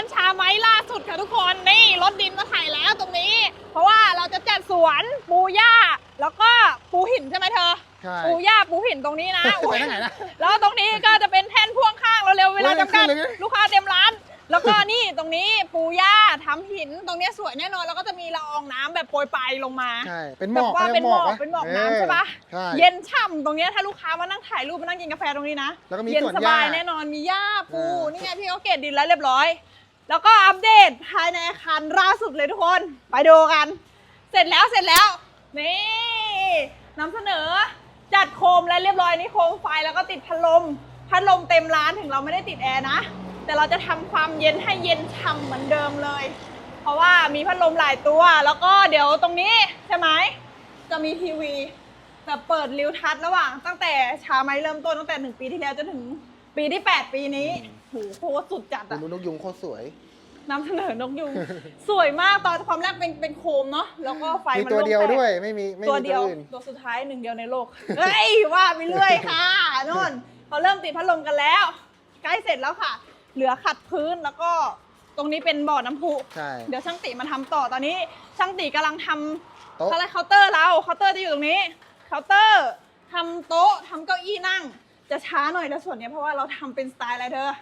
านชาไม้ล่าสุดค่ะทุกคนนี่รถดินมาถ่ายแล้วตรงนี้ เพราะว่าเราจะจัดสวนปูหญ้า แล้วก็ปูหินใช่ไหมเธอ ใช่ ปูหญ้าปูหินตรงนี้นะไปทางไหนนะแล้วตรงนี้ก็จะเป็นแท่นพ่วงข้างเราเร็วๆเวลาเฮ้ยจำกัดขึ้นเลยนะลูกค้าเต็มร้าน แล้วก็นี่ตรงนี้ปูหญ้าทำหินตรงเนี้ยสวยแน่นอนแล้วก็จะมีละอองน้ำแบบโปรยปลายลงมาใช่ เป็นหมแบอบกว่าเป็นหมอกขารียเป็นหมอกวะน้ำใช่ปะใช่ เย็นฉ่ำตรงเนี้ยถ้าลูกค้ามานั่งถ่ายรูปมานั่งกินกาแฟตรงนี้นะ แล้วก็มีเย็นสวนสบายหญ้าแน่นอนมีหญ้าปูเออนี่ไงพี่เขาเกตดินแล้วเรียบร้อย แล้วก็อัปเดตภายในอาคารล่าสุดเลยทุกคน ไปดูกัน เสร็จแล้วเสร็จแล้ว นี่นำเสนอจัดโคมแล้วเรียบร้อยนี่โคมไฟแล้วก็ติดพัดลม พัดลมเต็มร้านถึงเราไม่ได้ติดแอร์นะ แต่เราจะทำความเย็นให้เย็นฉ่ำเหมือนเดิมเลย เพราะว่ามีพัดลมหลายตัว แล้วก็เดี๋ยวตรงนี้ใช่ไหมจะมีทีวีแบบเปิดริวทัศน์ระหว่างตั้งแต่ชาไม้เริ่มต้นตั้งแต่หนึ่งปีที่แล้วจนถึง ปีที่ 8 ปีนี้โหโคตรสุดจัดดูอะนกยุงโคตรสวยนำเสนอนกยุง สวยมากตอนความแรกเป็นเป็นโคมเนาะแล้วก็ไฟมีมันตัวโล่งเดียวแตกด้วยไม่มีไม่ตัวมีเดีตัยววอื่นตัวสุดท้ายหนึ่งเดียวในโลก เฮ้ยว่าไปเรื่อยค่ะนุ่นเขาเริ่มติดพัดลมกันแล้ว ใกล้เสร็จแล้วค่ะ เหลือขัดพื้นแล้วก็ตรงนี้เป็นบ่อน้ำพุ ใช่ เดี๋ยวช่างติมาทำต่อตอนนี้ ช่างติกำลังทำโต๊ะ อะไรเคาน์เตอร์เราเคาน์เตอร์จะอยู่ตรงนี้เคาน์เตอร์ทำโต๊ะทำเก้าอี้นั่ง จะช้าหน่อยแต่ส่วนเนี้ยเพราะว่าเราทำเป็นสไตล์อะไรเธอ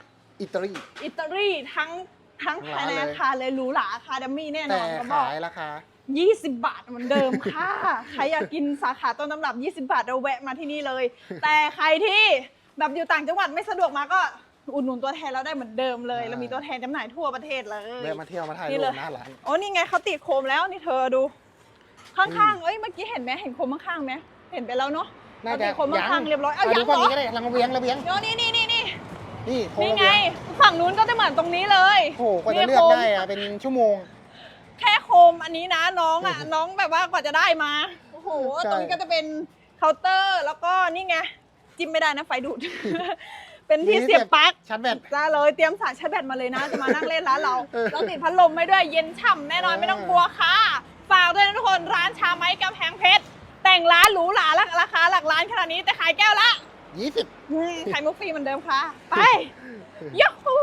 อิตาลี อิตาลีทั้งทั้งทั้งภายในร้านเลย อาคารเลยหรูหราอะคาเดมี่แน่นแต่อนเขาบอก ขายราคา 20 บาทเหมือนเดิมค่ะ ใครอยากกินสาขาต้นตำรับ 20 บาทเราแวะมาที่นี่เลย แต่ใครที่แบบอยู่ต่างจังหวัดไม่สะดวกมาก็อุดหนุนตัวแทนเราได้เหมือนเดิมเลยอ่าเรามีตัวแทนจำหน่ายทั่วประเทศเลย แวะมาเที่ยวมาถ่ายนี่รูเลปยหน้าร้าน โอ้นี่ไงเขาติดโคมแล้วนี่เธอดู ข้างๆเอ้ยเมื่อกี้เห็นไหมเห็นโคมข้างๆไหมเห็นไปแล้วเนาะ น่าเขาจะติดโคมข้างๆเรียบร้อยเอามายัดูงฝั่งเหรอนี้ก็ได้ระเบียงระเบียงเดี๋ยวนี่นี่นี่นี่นี่โค้งนี่ระไงเบียงฝั่งนู้นก็จะเหมือนตรงนี้เลยโอ้โหกว่าจะเลือกได้อะเป็นชั่วโมง แค่โคมอันนี้นะน้องอะน้องแบบว่ากว่าจะได้มาโอ้โหใช่ตรงนี้ก็จะเป็นเคาน์เตอร์แล้วก็นี่ไงจิ้มไม่ได้นะไฟดูดเป็นที่เสียบปลั๊กชาร์จแบตจ้าเลยเตรียมสายชาร์จแบตมาเลยนะ จะมานั่งเล่นร้านเราเออเราติดพัดลมไว้ด้วยเย็นฉ่ำแน่นอนเออไม่ต้องกลัวค่ะ ฝากด้วยนะทุกคนร้านชาไม้กำแพงเพชรแต่งร้านหรูห ราราคาหลักล้านขนาดนี้แต่ขายแก้วละยี่สิบอืมขายมุกฟรีเหมือนเดิมค่ะ ไปยูฮู